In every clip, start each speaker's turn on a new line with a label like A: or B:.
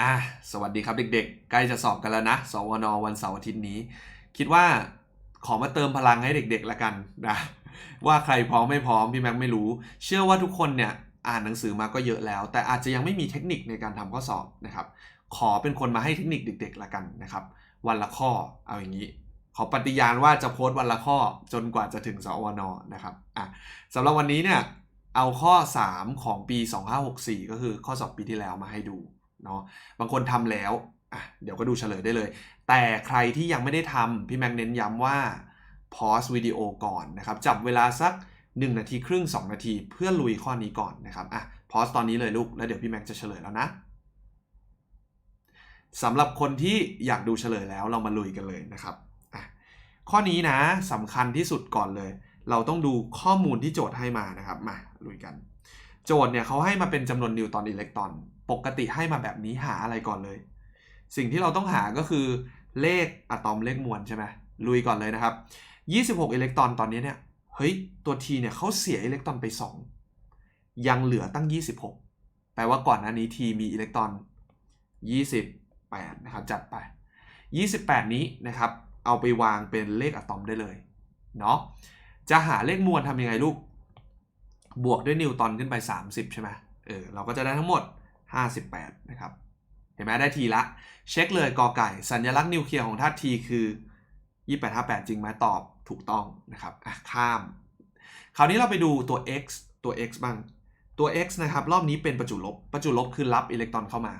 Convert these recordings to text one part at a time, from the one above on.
A: อะสวัสดีครับเด็กๆ ใกล้จะสอบกันแล้วนะ สวนวันเสาร์อาทิตย์นี้ คิดว่าขอมาเติมพลังให้เด็กๆละกันนะว่าใครพร้อมไม่พร้อมพี่แม็กไม่รู้ เชื่อว่าทุกคนเนี่ยอ่านหนังสือมาก็เยอะแล้ว แต่อาจจะยังไม่มีเทคนิคในการทำข้อสอบนะครับ ขอเป็นคนมาให้เทคนิคเด็กๆละกันนะครับ วันละข้อเอาอย่างนี้ ขอปฏิญาณว่าจะโพสต์วันละข้อจนกว่าจะถึงสวนนะครับอะสำหรับวันนี้เนี่ยเอาข้อ 3 ของปี 2564 ก็คือข้อสอบปีที่แล้วมาให้ดู เนาะบางคนทำแล้วอะเดี๋ยวก็ดูเฉลยได้เลย แต่ใครที่ยังไม่ได้ทำพี่แม็กเน้นย้ำว่าพอสวิดีโอก่อนนะครับจับเวลาสัก 1 นาทีครึ่ง 2 นาที เพื่อลุยข้อนี้ก่อนนะครับอะพอสตอนนี้เลยลูก แล้วเดี๋ยวพี่แม็กจะเฉลยแล้วนะสำหรับคนที่อยากดูเฉลยแล้วเรามาลุยกันเลยนะครับข้อนี้นะสำคัญที่สุดก่อนเลย เราต้องดูข้อมูลที่โจทย์ให้มานะครับ มาลุยกัน โจทย์เนี่ยเขาให้มาเป็นจำนวนนิวตอนอิเล็กตรอน ปกติให้มาแบบนี้หาอะไรก่อนเลย สิ่งที่เราต้องหาก็คือเลขอะตอมเลขมวลใช่ไหมลุยก่อนเลยนะครับ 26 อิเล็กตรอนตอนนี้เนี่ย เฮ้ย ตัว T เนี่ยเขาเสียอิเล็กตรอนไป 2 ยังเหลือตั้ง 26 แปลว่าก่อนหน้านี้ T มีอิเล็กตรอน 28 นะครับ จัดไป 28 นี้นะครับ เอาไปวางเป็นเลขอะตอมได้เลย เนาะ จะหาเลขมวลทำยังไงลูก บวกด้วยนิวตันขึ้นไป 30 ใช่ไหมเออเราก็จะได้ทั้งหมด 58 นะครับ เห็นไหมได้ทีละ เช็คเลยกอไก่ สัญลักษณ์นิวเคลียร์ของธาตุทีคือ 2858 จริงไหมตอบถูกต้องนะครับอะข้าม คราวนี้เราไปดูตัว x ตัว x บ้าง ตัว x นะครับรอบนี้เป็นประจุลบ ประจุลบคือรับอิเล็กตรอนเข้ามา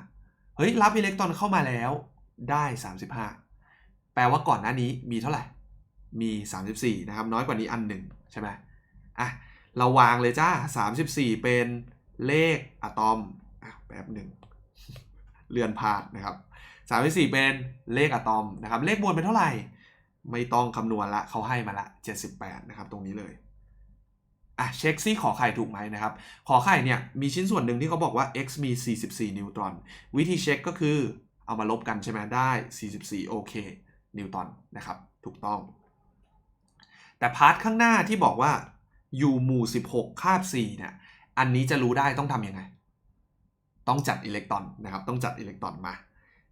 A: เฮ้ยรับอิเล็กตรอนเข้ามาแล้วได้ 35 แปลว่าก่อนหน้านี้มีเท่าไหร่ มี 34 นะครับ น้อยกว่านี้อันหนึ่งใช่ไหมอะ เราวางเลยจ้า 34 เป็นเลขอะตอมอแป๊บหนึ่งเลือนพาดนะครับ 34 เป็นเลขอะตอมนะครับ เลขมวลเป็นเท่าไหร่ ไม่ต้องคำนวณละเขาให้มาละ 78 นะครับ ตรงนี้เลยอะเช็คซิขอไข่ถูกไหมนะครับ ขอไข่เนี่ยมีชิ้นส่วนหนึ่งที่เขาบอกว่า x มี 44 นิวตรอน วิธีเช็คก็คือเอามาลบกันใช่ไหมได้ 44 โอเคนิวตันนะครับ ถูกต้อง แต่พาร์ทข้างหน้าที่บอกว่า อยู่หมู่ 16 คาบ4เนี่ย อันนี้จะรู้ได้ต้องทำยังไง ต้องจัดอิเล็กตรอนนะครับ ต้องจัดอิเล็กตรอนมา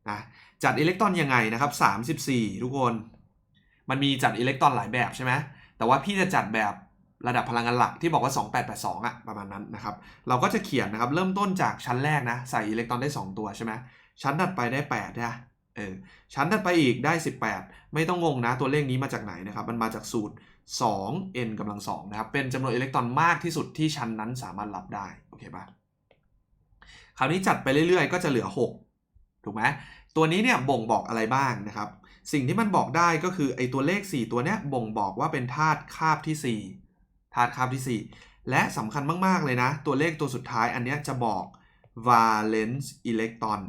A: นะ จัดอิเล็กตรอนยังไงนะครับ 34 ทุกคน มันมีจัดอิเล็กตรอนหลายแบบใช่ไหม แต่ว่าพี่จะจัดแบบระดับพลังงานหลักที่บอกว่า 2882อะประมาณนั้นนะครับ เราก็จะเขียนนะครับ เริ่มต้นจากชั้นแรกนะ ใส่อิเล็กตรอนได้ 2 ตัวใช่ไหมชั้นถัดไปได้8นะ เออชั้นถัดไปอีกได้ 18 ไม่ต้องงงนะตัวเลขนี้มาจากไหนนะครับ มันมาจากสูตร 2 n กำลัง2นะครับ เป็นจำนวนอิเล็กตรอนมากที่สุดที่ชั้นนั้นสามารถรับได้ โอเคปะคราวนี้จัดไปเรื่อยๆ ก็จะเหลือ 6 ถูกไหมตัวนี้เนี่ยบ่งบอกอะไรบ้างนะครับ สิ่งที่มันบอกได้ก็คือไอตัวเลข 4 ตัวเนี้ยบ่งบอกว่าเป็นธาตุคาบที่ 4 ธาตุคาบที่ 4 และสำคัญมากๆเลยนะ ตัวเลขตัวสุดท้ายอันเนี้ยจะบอก valence electron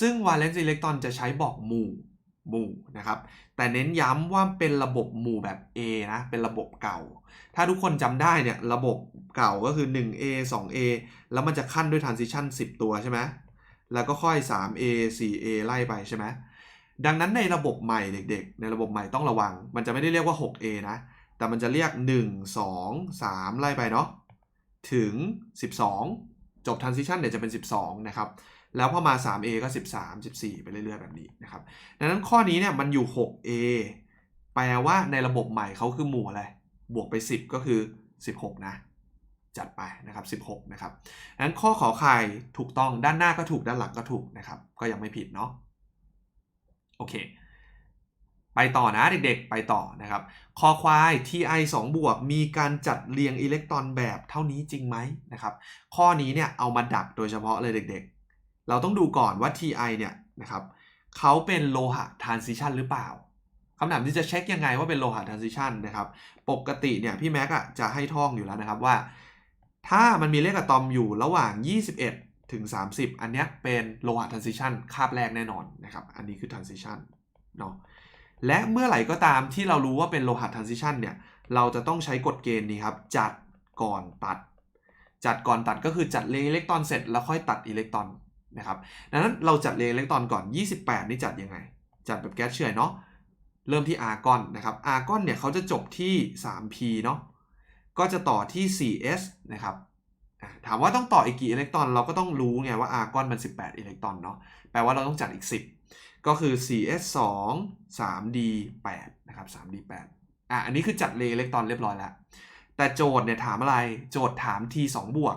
A: ซึ่ง valence electron จะใช้บอกหมู่หมู่นะครับ แต่เน้นย้ำว่าเป็นระบบหมู่แบบ A นะ เป็นระบบเก่า ถ้าทุกคนจำได้เนี่ย ระบบเก่าก็คือ 1A 2A แล้วมันจะขั้นด้วย transition 10 ตัวใช่ไหม แล้วก็ค่อย 3A 4A ไล่ไปใช่ไหม ดังนั้นในระบบใหม่เด็กๆ ในระบบใหม่ต้องระวัง มันจะไม่ได้เรียกว่า 6A นะ แต่มันจะเรียก 1 2 3 ไล่ไปเนาะ ถึง 12 จบ transition เนี่ยจะเป็น 12 นะครับ แล้วพอมา 3A ก็ 13 14 ไปเรื่อยๆ แบบนี้นะครับ ดังนั้นข้อนี้เนี่ยมันอยู่ 6A แปลว่าในระบบใหม่เขาคือหมู่อะไร บวกไป 10 ก็คือ 16 นะ จัดไปนะครับ 16 นะครับดังนั้นข้อขอไข่ถูกต้องด้านหน้าก็ถูกด้านหลังก็ถูกนะครับ ก็ยังไม่ผิดเนาะ โอเค ไปต่อนะเด็กๆ ไปต่อนะครับ คอควาย Ti 2 บวก มีการจัดเรียงอิเล็กตรอนแบบเท่านี้จริงไหมนะครับ ข้อนี้เนี่ยเอามาดักโดยเฉพาะเลยเด็กๆ เราต้องดูก่อนว่า Ti เนี่ยนะครับเขาเป็นโลหะ transition หรือเปล่าคำถามที่จะเช็คยังไงว่าเป็นโลหะ transition นะครับ ปกติเนี่ยพี่แม็กอะจะให้ท่องอยู่แล้วนะครับว่า ถ้ามันมีเลขอะตอมอยู่ระหว่าง 21 ถึง 30 อันนี้เป็นโลหะ transition คาบแรกแน่นอนนะครับ อันนี้คือ transition เนาะ และเมื่อไหร่ก็ตามที่เรารู้ว่าเป็นโลหะ transition เนี่ย เราจะต้องใช้กฎเกณฑ์นี้ครับ จัดก่อนตัด จัดก่อนตัดก็คือจัดเรียงอิเล็กตรอนเสร็จแล้วค่อยตัดอิเล็กตรอนนะครับดังนั้นเราจัดเรียงอิเล็กตรอนก่อน 28 นี่จัดยังไง จัดแบบแก๊สเฉยเนาะ เริ่มที่อาร์กอนนะครับ อาร์กอนเนี่ยเขาจะจบที่ 3p เนาะ ก็จะต่อที่ 4s นะครับถามว่าต้องต่ออีกกี่อิเล็กตรอน เราก็ต้องรู้ไงว่าอาร์กอนมัน 18 อิเล็กตรอนเนาะ แปลว่าเราต้องจัดอีก 10 ก็คือ 4s 2 3d 8 นะครับ 3d 8 อะ อันนี้คือจัดเลอิเล็กตรอนเรียบร้อยแล้ว แต่โจทย์เนี่ยถามอะไร โจทย์ถาม t 2 บวก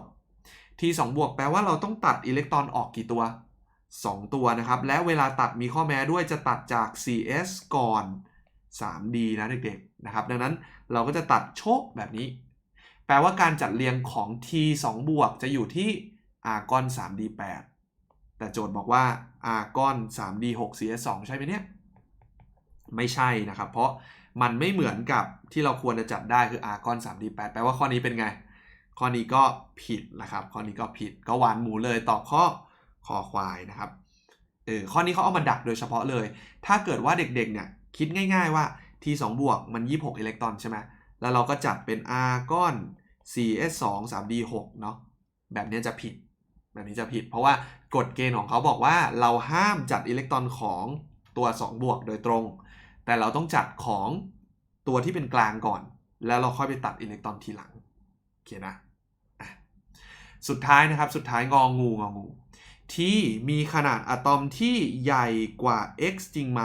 A: t 2 บวกแปลว่าเราต้องตัดอิเล็กตรอนออกกี่ตัว 2 ตัวนะครับ และเวลาตัดมีข้อแม้ด้วยจะตัดจาก 4s ก่อน 3d นะเด็กๆ นะครับ ดังนั้นเราก็จะตัดโชคแบบนี้ แปลว่าการจัดเรียงของ t 2 บวกจะอยู่ที่ argon 3d 8 แต่โจทย์บอกว่า argon 3d 6 cs 2ใช่ไหมเนี่ย ไม่ใช่นะครับ เพราะมันไม่เหมือนกับที่เราควรจะจัดได้คือ argon 3d 8แปลว่าข้อนี้เป็นไง ข้อนี้ก็ผิดนะครับ ข้อนี้ก็ผิดก็หวานหมูเลยตอบข้อคอควายนะครับเออข้อนี้เขาเอามาดักโดยเฉพาะเลย ถ้าเกิดว่าเด็กๆเนี่ยคิดง่าย ๆว่า t 2บวกมัน 26 อิเล็กตรอนใช่ไหมแล้วเราก็จัดเป็น argon 4s 2 3d 6เนาะแบบนี้จะผิด แบบนี้จะผิดเพราะว่ากฎเกณฑ์ของเขาบอกว่าเราห้ามจัดอิเล็กตรอนของตัว 2 บวกโดยตรง แต่เราต้องจัดของตัวที่เป็นกลางก่อน แล้วเราค่อยไปตัดอิเล็กตรอนทีหลังโอเคนะอะสุดท้ายนะครับสุดท้ายงองูงองู ที่มีขนาดอะตอมที่ใหญ่กว่า x จริงไหม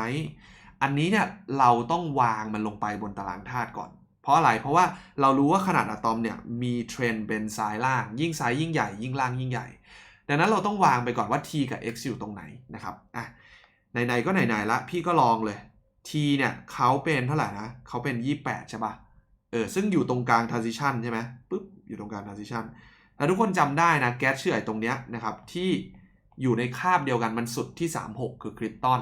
A: อันนี้เนี่ยเราต้องวางมันลงไปบนตารางธาตุก่อน เพราะอะไรเพราะว่าเรารู้ว่าขนาดอะตอมเนี่ยมีเทรนด์เป็นซ้ายล่าง ยิ่งซ้ายยิ่งใหญ่ ยิ่งล่างยิ่งใหญ่ ดังนั้นเราต้องวางไปก่อนว่า t กับ x อยู่ตรงไหนนะครับอะไหนๆก็ไหนๆละ พี่ก็ลองเลย t เนี่ยเขาเป็นเท่าไหร่นะเขาเป็น 28 ใช่ปะเออซึ่งอยู่ตรงกลาง transition ใช่ไหมปุ๊บอยู่ตรงกลาง transition แล้วทุกคนจำได้นะแก๊สเชื่อไอตรงเนี้ยนะครับที่อยู่ในคาบเดียวกันมันสุดที่ 36 คือคริปตอน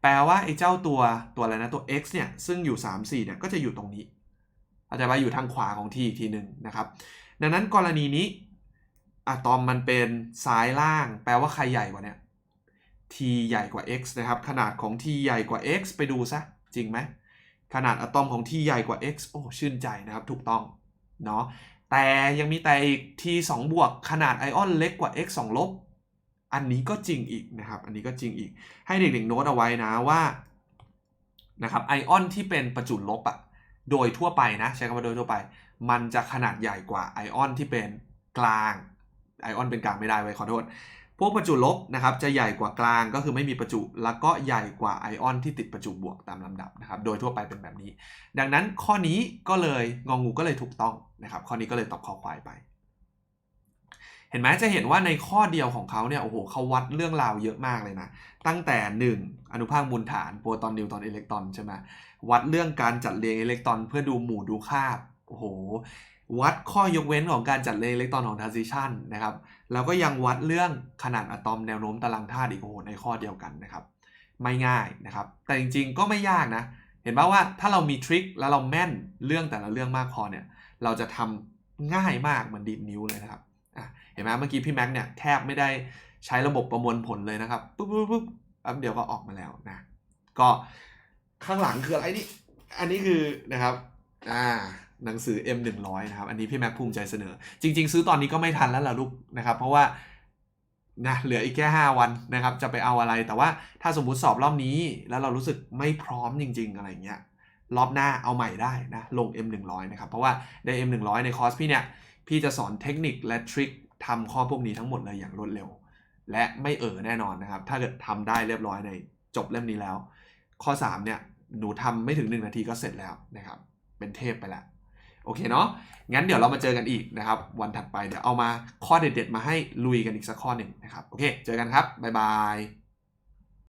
A: แปลว่าไอ้เจ้าตัวตัวอะไรนะตัว x เนี่ยซึ่งอยู่ 3 4เนี่ยก็จะอยู่ตรงนี้เข้าใจว่าอยู่ทางขวาของ t อีกทีหนึ่งนะครับ ดังนั้นกรณีนี้ อะตอมมันเป็นซ้ายล่าง แปลว่าใครใหญ่กว่าเนี่ย t ใหญ่กว่า x นะครับ ขนาดของ t ใหญ่กว่า x ไปดูซะ จริงไหม ขนาดอะตอมของ t ใหญ่กว่า x โอ้ชื่นใจนะครับ ถูกต้อง เนาะ แต่ยังมีแต่อีก t 2บวก ขนาดไอออนเล็กกว่า x 2ลบ อันนี้ก็จริงอีกนะครับ อันนี้ก็จริงอีก ให้เด็กๆโน้ตเอาไว้นะว่า นะครับ ไอออนที่เป็นประจุลบอะโดยทั่วไปนะ ใช้คำว่าโดยทั่วไป มันจะขนาดใหญ่กว่าไอออนที่เป็นกลาง ไอออนเป็นกลางไม่ได้ไว้ขอโทษ พวกประจุลบนะครับจะใหญ่กว่ากลางก็คือไม่มีประจุ แล้วก็ใหญ่กว่าไอออนที่ติดประจุบวกตามลำดับนะครับโดยทั่วไปเป็นแบบนี้ ดังนั้นข้อนี้ก็เลยงองูก็เลยถูกต้องนะครับข้อนี้ก็เลยตอบข้อควายไปเห็นไหมจะเห็นว่าในข้อเดียวของเขาเนี่ยโอ้โหเขาวัดเรื่องราวเยอะมากเลยนะ ตั้งแต่ 1 อนุภาคมูลฐานโปรตอนนิวตรอนอิเล็กตรอนใช่ไหมวัดเรื่องการจัดเรียงอิเล็กตรอนเพื่อดูหมู่ดูคาบโอ้โห วัดข้อยกเว้นของการจัดเรียงอิเล็กตรอนของ transition นะครับแล้วก็ยังวัดเรื่องขนาดอะตอมแนวโน้มตารางธาตุอีกโอ้โหในข้อเดียวกันนะครับ ไม่ง่ายนะครับ แต่จริงๆก็ไม่ยากนะ เห็นป่าว่าถ้าเรามีทริคแล้วเราแม่นเรื่องแต่ละเรื่องมากพอเนี่ย เราจะทำง่ายมากเหมือนดีดนิ้วเลยนะครับเห็นไหมเมื่อกี้พี่แม็กเนี่ยแทบไม่ได้ใช้ระบบประมวลผลเลยนะครับปุ๊บปุ๊บปุ๊บแป๊บเดียวก็ออกมาแล้วนะก็ข้างหลังคืออะไรนี่ อันนี้คือนะครับ อ่า หนังสือ M 1 0 0 นะครับ อันนี้พี่แม็กภูมิใจเสนอ จริง ๆ ซื้อตอนนี้ก็ไม่ทันแล้วล่ะลูกนะครับ เพราะว่านะเหลืออีกแค่ 5 วันนะครับ จะไปเอาอะไร แต่ว่าถ้าสมมุติสอบรอบนี้แล้วเรารู้สึกไม่พร้อมจริง ๆ อะไรเงี้ย รอบหน้าเอาใหม่ได้นะ ลง M 1 0 0 นะครับ เพราะว่าใน M 1 0 0 ในคอร์สพี่เนี่ย พี่จะสอนเทคนิคและทริคทำข้อพวกนี้ทั้งหมดเลยอย่างรวดเร็ว และไม่เออแน่นอนนะครับ ถ้าเกิดทำได้เรียบร้อยในจบเล่มนี้แล้ว ข้อ 3 เนี่ย หนูทำไม่ถึง 1 นาทีก็เสร็จแล้วนะครับ เป็นเทพไปแล้ว โอเคเนาะงั้นเดี๋ยวเรามาเจอกันอีกนะครับ วันถัดไปเดี๋ยวเอามาข้อเด็ดๆมาให้ลุยกันอีกสักข้อหนึ่งนะครับโอเค เจอกันครับบ๊ายบาย